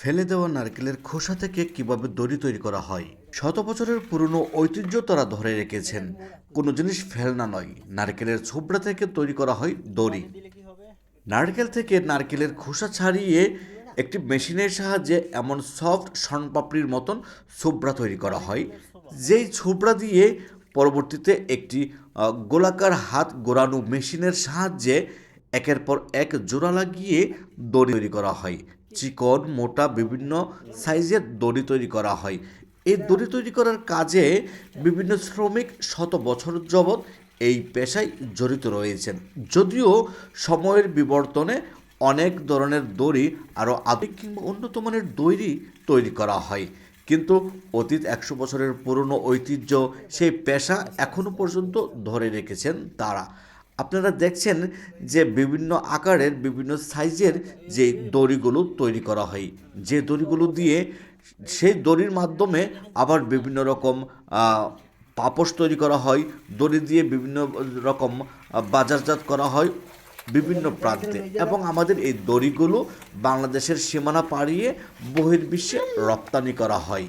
ফেলে দেওয়া নারকেলের খোসা থেকে কীভাবে দড়ি তৈরি করা হয়? শত বছরের পুরনো ঐতিহ্য তারা ধরে রেখেছেন। কোনো জিনিস ফেলনা নয়, নারকেলের ছোবড়া থেকে তৈরি করা হয় দড়ি। নারকেল থেকে নারকেলের খোসা ছাড়িয়ে একটি মেশিনের সাহায্যে এমন সফট শনপাপড়ির মতন ছোবড়া তৈরি করা হয়, যেই ছোবড়া দিয়ে পরবর্তীতে একটি গোলাকার হাত গোড়ানো মেশিনের সাহায্যে একের পর এক জোড়া লাগিয়ে দড়ি তৈরি করা হয়। চিকন, মোটা, বিভিন্ন সাইজের দড়ি তৈরি করা হয়। এই দড়ি তৈরি করার কাজে বিভিন্ন শ্রমিক শত বছর যাবৎ এই পেশায় জড়িত রয়েছেন। যদিও সময়ের বিবর্তনে অনেক ধরনের দড়ি আরও আধুনিক কিংবা উন্নত মানের দড়ি তৈরি করা হয়। কিন্তু অতীত একশো বছরের পুরনো ঐতিহ্য সেই পেশা এখনও পর্যন্ত ধরে রেখেছেন তারা। আপনারা দেখছেন যে বিভিন্ন আকারের, বিভিন্ন সাইজের যে দড়িগুলো তৈরি করা হয়। যে দড়িগুলো দিয়ে সেই দড়ির মাধ্যমে আবার বিভিন্ন রকম পাপোশ তৈরি করা হয়। দড়ি দিয়ে বিভিন্ন রকম বাজারজাত করা হয় বিভিন্ন প্রান্তে। এবং আমাদের এই দড়িগুলো বাংলাদেশের সীমানা পাড়িয়ে বহির্বিশ্বে রপ্তানি করা হয়।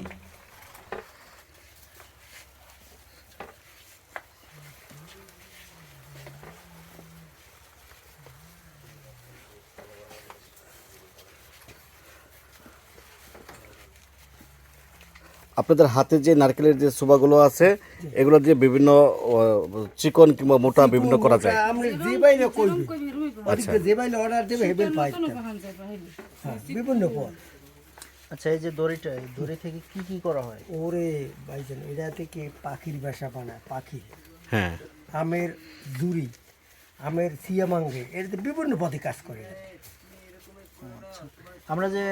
আপনাদের হাতে যে নারকেলের যে সুবাগুলো আছে এগুলো দিয়ে বিভিন্ন চিকন কিংবা মোটা বিভিন্ন করা যায়। আমরা যে বাইলে কইবি আচ্ছা। যে বাইলে অর্ডার দেবে হেবেল পাই হ্যাঁ বিভিন্ন পদ। আচ্ছা এই যে দড়িটা এই দড়ি থেকে কি কি করা হয়? ওরে ভাইজান এটা থেকে পাখির বাসা বানায় পাখি। হ্যাঁ। আমের দুরি আমের সিয়ামাঙ্গে এটাতে বিভিন্ন পদে কাজ করে। আমরা যে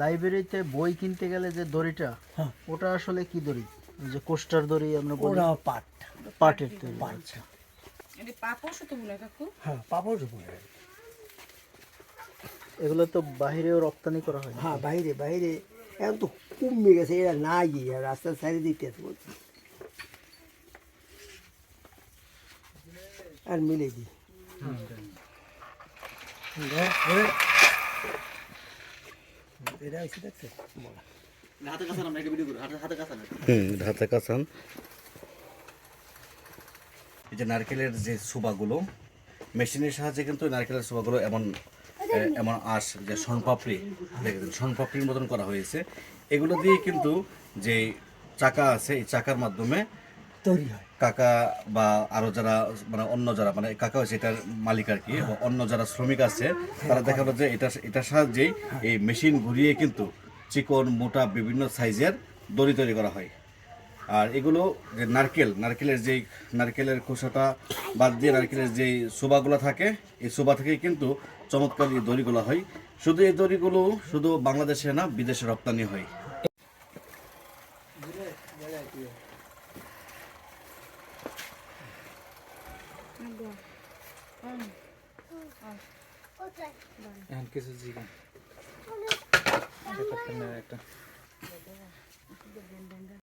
লাইব্রেরিতে বই কিনতে গেলে যে দড়িটা হ্যাঁ। ওটা আসলে কি দড়ি? যে কোস্টার দড়ি আমরা বলি? ওরা পাট। পাটের তৈরি আচ্ছা। এটা পাপোশ তো বলে কাকু। হ্যাঁ বলে এগুলো তো বাইরেও রপ্তানি করা হয় হ্যাঁ বাইরে বাইরে। এখন তো কমে গেছে এরা নাই আর রাস্তার সাইডে দিতে আছে বলছে। আর মিলে দি। এটা হচ্ছে দেখছে হুম হাতে কাছান এই যে নারকেলের যে সুবাগুলো মেশিনের সাহায্যে কিন্তু নারকেলের সুবাগুলো এমন এমন আঁশ যে সনপাপড়ি দেখেছেন সনপাপড়ির মতন করা হয়েছে। এগুলো দিয়ে কিন্তু যে চাকা আছে এই চাকার মাধ্যমে তৈরি হয়। কাকা বা আরও যারা মানে অন্য যারা মানে কাকা হচ্ছে এটার মালিক আর কি অন্য যারা শ্রমিক আছে তারা দেখা যে এটা এটার সাহায্যেই এই মেশিন ঘুরিয়ে কিন্তু চিকন মোটা বিভিন্ন সাইজের দড়ি তৈরি করা হয়। আর এগুলো যে নারকেল নারকেলের যেই নারকেলের খোসাটা বাদ দিয়ে নারকেলের যেই শোভাগুলো থাকে এই শোভা থেকেই কিন্তু চমৎকার এই দড়িগুলো হয়। শুধু এই দড়িগুলো শুধু বাংলাদেশে না বিদেশে রপ্তানি হয়। এখন কিছু জীবন একটা।